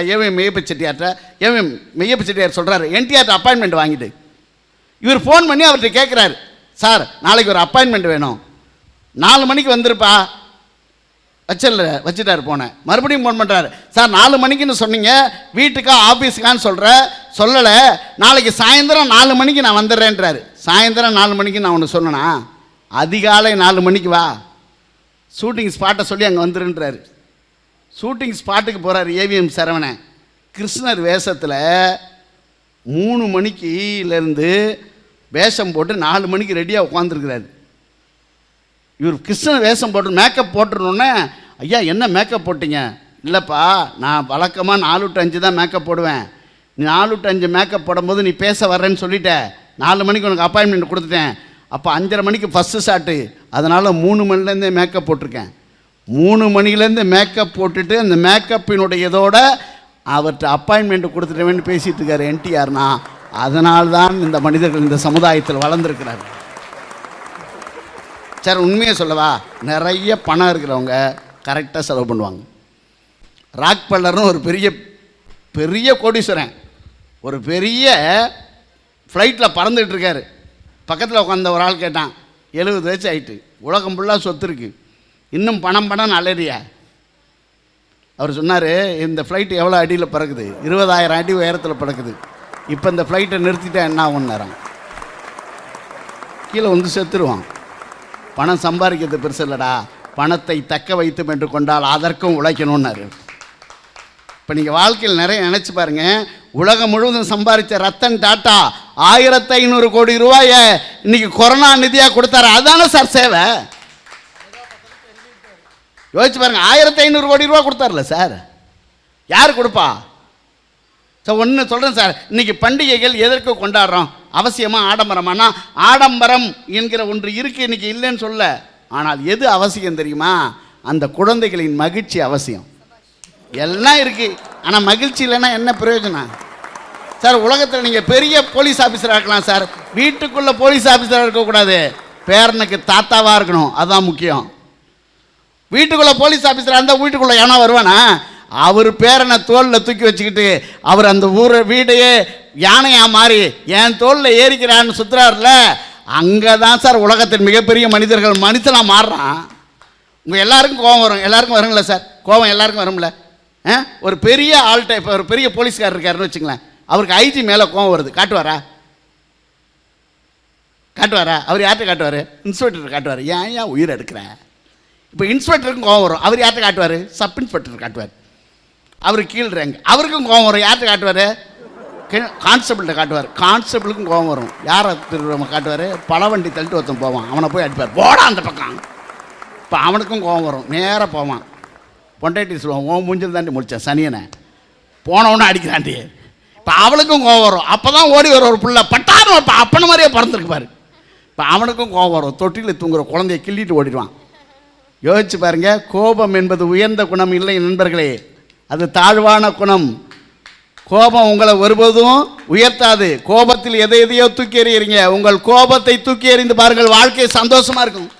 AVM Meyyappa Chettiar? AVM Meyyappa Chettiar சொல்கிறாரு என்டிஆர்ட்ட appointment வாங்கிட்டு இவர் ஃபோன் பண்ணி அவர்கிட்ட கேட்குறாரு சார் நாளைக்கு ஒரு அப்பாயின்மெண்ட் வேணும். நாலு மணிக்கு வந்திருப்பா. வச்சல வச்சுட்டார் போனேன் மறுபடியும் ஃபோன் பண்ணுறாரு சார் நாலு மணிக்குன்னு சொன்னீங்க. வீட்டுக்கா ஆஃபீஸுக்கான்னு சொல்கிற சொல்லலை. நாளைக்கு சாயந்தரம் நாலு மணிக்கு நான் வந்துடுறேன்றாரு. சாயந்தரம் நாலு மணிக்கு நான் ஒன்று சொன்னேனா அதிகாலை நாலு மணிக்கு வா. ஷூட்டிங் ஸ்பாட்டை சொல்லி அங்கே வந்துருன்றாரு ஷூட்டிங் ஸ்பாட்டுக்கு போகிறார் ஏவிஎம் சரவணன். கிருஷ்ணர் வேஷத்தில் மூணு மணிக்குலேருந்து வேஷம் போட்டு நாலு மணிக்கு ரெடியாக உட்காந்துருக்கிறாரு இவர் கிருஷ்ணன் வேஷம் போட்டு மேக்கப் போட்டுருணுன்னே ஐயா என்ன மேக்கப் போட்டீங்க? இல்லைப்பா நான் வழக்கமாக நாலு டு அஞ்சு தான் மேக்கப் போடுவேன். நீ நாலு டு அஞ்சு மேக்கப் போடும்போது நீ பேச வர்றேன்னு சொல்லிட்ட. நாலு மணிக்கு உனக்கு அப்பாயின்மெண்ட் கொடுத்துட்டேன். அப்போ அஞ்சரை மணிக்கு ஃபஸ்ட்டு ஷாட்டு அதனால் மூணு மணிலேருந்தே மேக்கப் போட்டிருக்கேன். மூணு மணிலேருந்து மேக்கப் போட்டுட்டு அந்த மேக்கப்பினுடைய இதோட அவர்கிட்ட அப்பாயின்மெண்ட் கொடுத்துட்டவேன்னு பேசிகிட்டு இருக்கார் என்டிஆர்னா. அதனால்தான் இந்த மனிதர்கள் இந்த சமுதாயத்தில் வளர்ந்துருக்கிறார். சார் உண்மையை சொல்லவா? நிறைய பணம் இருக்கிறவங்க கரெக்டாக செலவு பண்ணுவாங்க. ராக் பல்லர்னு ஒரு பெரிய பெரிய கோடீஸ்வரன். ஒரு பெரிய ஃப்ளைட்டில் பறந்துட்டு இருக்காரு. பக்கத்தில் உட்காந்த ஒரு ஆள் கேட்டான் எழுபது வயசு ஆகிட்டு உலகம் ஃபுல்லாக சொத்து இருக்குது இன்னும் பணம் பணம் அலறியா. அவர் சொன்னார் இந்த ஃப்ளைட் எவ்வளோ அடியில் பறக்குது? இருபதாயிரம் அடி உயரத்தில் பறக்குது. இப்போ இந்த ஃப்ளைட்டை நிறுத்திட்டா என்ன ஆகும்னாராம் கீழே வந்து செத்துருவான். பணம் சம்பாதிக்கிறது பெருசு இல்லைடா. பணத்தை தக்க வைத்தும் என்று கொண்டால் அதற்கும் உழைக்கணும்னாரு. இப்போ நீங்கள் வாழ்க்கையில் நிறைய நினச்சி பாருங்கள் உலகம் முழுவதும் சம்பாதிச்ச ரத்தன் டாட்டா ஆயிரத்தி ஐநூறு கோடி ரூபாயை இன்றைக்கி கொரோனா நிதியாக கொடுத்தாரு. அதானே சார் சேவை? யோசிச்சு பாருங்க ஆயிரத்தி ஐநூறு கோடி ரூபா கொடுத்தார்ல சார். யார் கொடுப்பா? சார் ஒன்று சொல்கிறேன் சார். இன்னைக்கு பண்டிகைகள் எதற்கு கொண்டாடுறோம்? அவசியமாக ஆடம்பரமானா? ஆடம்பரம் என்கிற ஒன்று இருக்குது இன்றைக்கி இல்லைன்னு சொல்ல. ஆனால் எது அவசியம் தெரியுமா? அந்த குழந்தைகளின் மகிழ்ச்சி அவசியம். எல்லாம் இருக்குது ஆனால் மகிழ்ச்சி இல்லைன்னா என்ன பிரயோஜனம்? சார் உலகத்தில் நீங்கள் பெரிய போலீஸ் ஆஃபீஸராக இருக்கலாம் சார். வீட்டுக்குள்ளே போலீஸ் ஆஃபீஸராக இருக்கக்கூடாது. பேரனுக்கு தாத்தாவாக இருக்கணும். அதுதான் முக்கியம். வீட்டுக்குள்ளே போலீஸ் ஆஃபீஸராக இருந்தால் வீட்டுக்குள்ளே ஏன்னா வருவானா? அவர் பேரனை தோளில் தூக்கி வச்சுக்கிட்டு அவர் அந்த ஊரை வீடையே யானையாக மாறி என் தோளில் ஏறிக்கிறான்னு சுற்றுறாருல அங்கே தான் சார் உலகத்தின் மிகப்பெரிய மனிதர்கள். மனுஷனாக மாறுறான். உங்கள் எல்லாருக்கும் கோபம் வரும். எல்லாருக்கும் வருங்கள சார்? கோபம் எல்லாருக்கும் வரும்ல? ஆ? ஒரு பெரிய ஆள்கிட்ட இப்போ ஒரு பெரிய போலீஸ்கார் இருக்காருன்னு வச்சுங்களேன் அவருக்கு ஐஜி மேலே கோபம் வருது. காட்டுவாரா? காட்டுவாரா? அவர் யார்கிட்ட காட்டுவார்? இன்ஸ்பெக்டர் காட்டுவார். ஏன் ஏன் உயிர் எடுக்கிறேன்? இப்போ இன்ஸ்பெக்டருக்கும் கோவம் வரும். அவர் யார்கிட்ட காட்டுவார்? சப் இன்ஸ்பெக்டர் காட்டுவார். அவர் கீழ் ரேங்க் அவருக்கும் கோவம் வரும். யார்கிட்ட காட்டுவார்? கான்ஸ்டபிள்கிட்ட காட்டுவார். கான்ஸ்டபிளுக்கும் கோவம் வரும். யாரை திரும்ப காட்டுவார்? பழவண்டி தள்ளிட்டு ஒருத்தன் போவான். அவனை போய் அடிப்பார். போடா அந்த பக்கம். இப்போ அவனுக்கும் கோவம் வரும். நேராக போவான். பொண்டாட்டி சொல்லுவான் ஓ மூஞ்சில் தாண்டி முடித்தேன் சனியனை. போனவொன்னே அடிக்கிறாண்டி இப்போ அவளுக்கும் கோவம் வரும். அப்போ தான் ஓடி வர ஒரு பிள்ளை. பட்டாரம் இப்போ அப்பன மாதிரியே பிறந்திருக்கு பாரு. இப்போ அவனுக்கும் கோவம் வரும். தொட்டியில் தூங்குற குழந்தைய கிள்ளிட்டு ஓடிடுவான். யோசிச்சு பாருங்க கோபம் என்பது உயர்ந்த குணம் இல்லை நண்பர்களே. அது தாழ்வான குணம். கோபம் உங்களை ஒருபோதும் உயர்த்தாது. கோபத்தில் எதை எதையோ தூக்கி எறிகிறீங்க உங்கள் கோபத்தை தூக்கி எறிந்து பாருங்கள் வாழ்க்கை சந்தோஷமா இருக்கும்.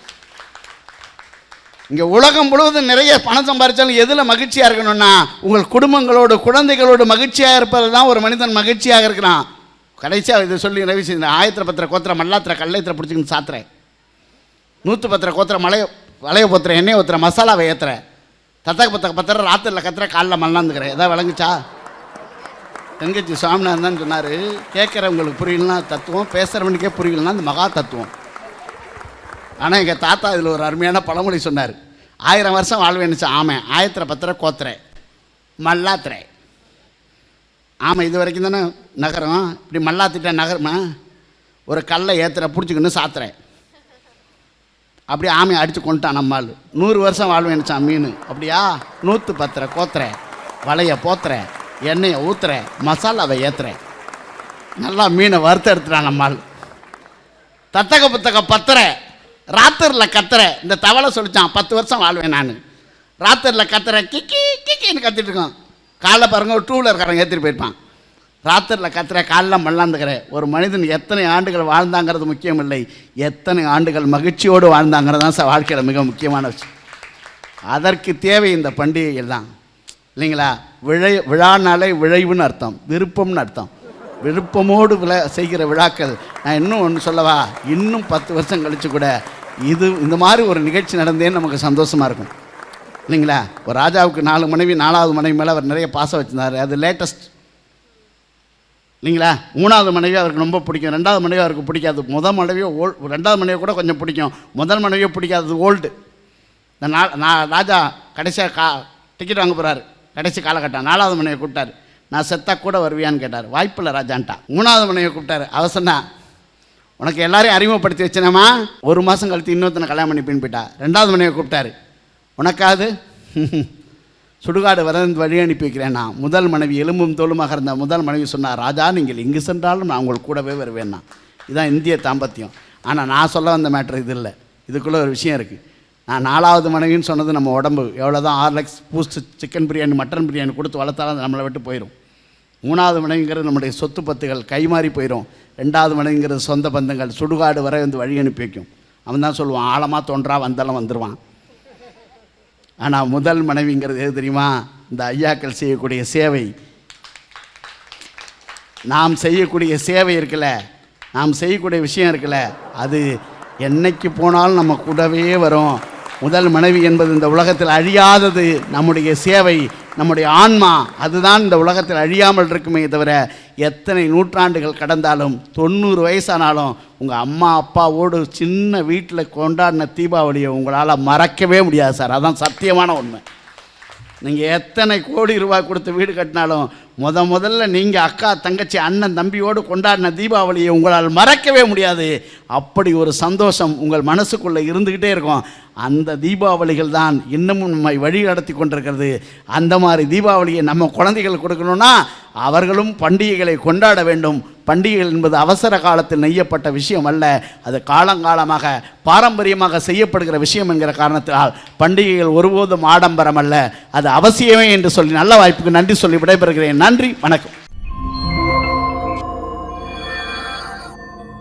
இங்கே உலகம் முழுவதும் நிறைய பணம் சம்பாதிச்சாலும் எதில் மகிழ்ச்சியாக இருக்கணும்னா உங்கள் குடும்பங்களோடு குழந்தைகளோடு மகிழ்ச்சியாக இருப்பது தான் ஒரு மனிதன் மகிழ்ச்சியாக இருக்கிறான். கடைசியாக இதை சொல்லி ரவி செய்த ஆயத்திர பத்திர கோத்திர மல்லாத்திர கல்லைத்திர பிடிச்சிக்கின்னு சாத்துறேன். நூற்று பத்திர கோத்திர மலையோ வளைய போத்துற எண்ணெய் ஊத்துற மசாலாவை ஏற்றுற தத்தக்க பத்தக்க பத்திர ராத்திரில் கத்துற காலில் மல்லாந்துக்கிறேன் எதாவது விளங்குச்சா? தங்கச்சி சுவாமிநாதன் தான் சொன்னார் கேட்குறவங்களுக்கு புரியலனா தத்துவம் பேசுகிறவனுக்கே புரியலனா அந்த மகா தத்துவம். ஆனால் எங்கள் தாத்தா இதில் ஒரு அருமையான பழமொழி சொன்னார். ஆயிரம் வருஷம் வாழ்வேன்னு ஆமை ஆயத்திர பத்திர கோத்திரை மல்லாத்திரை ஆமை இது வரைக்கும் தானே நகரம்? இப்படி மல்லாத்திட்ட நகரமா? ஒரு கல்லை ஏத்துற பிடிச்சிக்கின்னு சாத்துறேன். அப்படியே ஆமையை அடித்து கொண்டுட்டான் நம்மால் நூறு வருஷம் வாழ்வேன்னுச்சான் மீன். அப்படியா? நூற்று பத்திர கோத்துற வலைய போத்துற எண்ணெயை ஊற்றுற மசாலாவை ஏற்றுற நல்லா மீனை வறுத்து எடுத்துட்டான் நம்மால் தத்தக புத்தக பத்துற ராத்திரில் கத்துற. இந்த தவளை சொல்லிச்சான் பத்து வருஷம் வாழ்வேன் நான். ராத்திரியில் கத்துற கிக்கி கிக்கின்னு கத்திட்டு இருக்கோம் காலைல பாருங்க ஒரு டூ வீலர்காரன் ஏற்றிட்டு போயிருப்பான். ராத்திரில் கத்துற காலில் மல்லாந்துக்கிற. ஒரு மனிதன் எத்தனை ஆண்டுகள் வாழ்ந்தாங்கிறது முக்கியம் இல்லை எத்தனை ஆண்டுகள் மகிழ்ச்சியோடு வாழ்ந்தாங்கிறது தான் சார் வாழ்க்கையில் மிக முக்கியமான விஷயம். அதற்கு தேவை இந்த பண்டிகைகள் தான் இல்லைங்களா? விழை விழானாலே விழைவுன்னு அர்த்தம். விருப்பம்னு அர்த்தம். விருப்பமோடு விழா செய்கிற விழாக்கள். நான் இன்னும் ஒன்று சொல்லவா? இன்னும் பத்து வருஷம் கழித்து கூட இது இந்த மாதிரி ஒரு நிகழ்ச்சி நடந்தேன்னு நமக்கு சந்தோஷமாக இருக்கும். இல்லைங்களா? ஒரு ராஜாவுக்கு நாலு மனைவி நாலாவது மனைவி மேலே அவர் நிறைய பாசம் வச்சுருந்தார். அது லேட்டஸ்ட் இல்லைங்களா? மூணாவது மனைவி அவருக்கு ரொம்ப பிடிக்கும். ரெண்டாவது மனைவி அவருக்கு பிடிக்காது. முதல் மனைவியோ ஓல் ரெண்டாவது மனைவி கூட கொஞ்சம் பிடிக்கும். முதல் மனைவியோ பிடிக்காதது ஓல்டு. இந்த நா நான் ராஜா கடைசியாக கா டிக்கெட் வாங்க போகிறாரு கடைசி காலகட்டம். நாலாவது மனைவியை கூப்பிட்டாரு. நான் செத்தா கூட வருவியான்னு கேட்டார். வாய்ப்பில்லை ராஜான்ட்டா. மூணாவது மனைவியை கூப்பிட்டாரு. அவ உனக்கு எல்லாரையும் அறிமுகப்படுத்தி வச்சனேம்மா. ஒரு மாதம் கழித்து இன்னொருத்தனை கல்யாணம் பண்ணி பின் போயிட்டா ரெண்டாவது மனைவியை கூப்பிட்டாரு. உனக்காது சுடுகாடு வர வழி அனுப்பி வைக்கிறேன் நான். முதல் மனைவி எலும்பும் தோலுமாக இருந்த முதல் மனைவி சொன்னார் ராஜா நீங்கள் எங்கு சென்றாலும் நான் உங்கள் கூடவே வருவேன்னா இதுதான் இந்திய தாம்பத்தியம். ஆனால் நான் சொல்ல வந்த மேட்ரு இது இல்லை. இதுக்குள்ளே ஒரு விஷயம் இருக்குது நான் நாலாவது மனைவின்னு சொன்னது நம்ம உடம்பு. எவ்வளோ தான் Horlicks Boost chicken biryani mutton biryani கொடுத்து வளர்த்தாலும் நம்மளை விட்டு போயிடும் மூணாவது மனைவிங்கிறது நம்முடைய சொத்து பத்துகள் கைமாறி போயிடும் ரெண்டாவது மனைவிங்கிறது சொந்த பந்தங்கள் சுடுகாடு வரை வந்து வழி அனுப்பி வைக்கும். அவன் தான் சொல்லுவான் ஆழமாக தோன்றா வந்தாலும் வந்துடுவான் ஆனால் முதல் மனைவிங்கிறது எது தெரியுமா? இந்த ஐயாக்கள் செய்யக்கூடிய சேவை. நாம் செய்யக்கூடிய சேவை இருக்குல்ல நாம் செய்யக்கூடிய விஷயம் இருக்குல்ல அது என்னைக்கு போனாலும் நம்ம கூடவே வரும். முதல் மனைவி என்பது இந்த உலகத்தில் அழியாதது நம்முடைய சேவை. நம்முடைய ஆன்மா அதுதான் இந்த உலகத்தில் அழியாமல் இருக்குமே தவிர எத்தனை நூற்றாண்டுகள் கடந்தாலும் தொண்ணூறு வயசானாலும் உங்கள் அம்மா அப்பாவோடு சின்ன வீட்டில் கொண்டாடின தீபாவளியை உங்களால் மறக்கவே முடியாது சார். அதான் சத்தியமான உண்மை. நீங்கள் எத்தனை கோடி ரூபாய் கொடுத்து வீடு கட்டினாலும் முத முதல்ல நீங்கள் அக்கா தங்கச்சி அண்ணன் தம்பியோடு கொண்டாடின தீபாவளியை உங்களால் மறக்கவே முடியாது. அப்படி ஒரு சந்தோஷம் உங்கள் மனசுக்குள்ளே இருந்துக்கிட்டே இருக்கும். அந்த தீபாவளிகள் தான் இன்னமும் நம்மை வழி நடத்தி கொண்டிருக்கிறது. அந்த மாதிரி தீபாவளியை நம்ம குழந்தைகள் கொடுக்கணும்னா அவர்களும் பண்டிகைகளை கொண்டாட வேண்டும். பண்டிகைகள் என்பது அவசர காலத்தில் நெய்யப்பட்ட விஷயம் அல்ல. அது காலங்காலமாக பாரம்பரியமாக செய்யப்படுகிற விஷயம் என்கிற காரணத்தினால் பண்டிகைகள் ஒருபோதும் ஆடம்பரம் அல்ல. அது அவசியமே என்று சொல்லி நல்ல வாய்ப்புக்கு நன்றி சொல்லி விடைபெறுகிறேன். நன்றி வணக்கம்.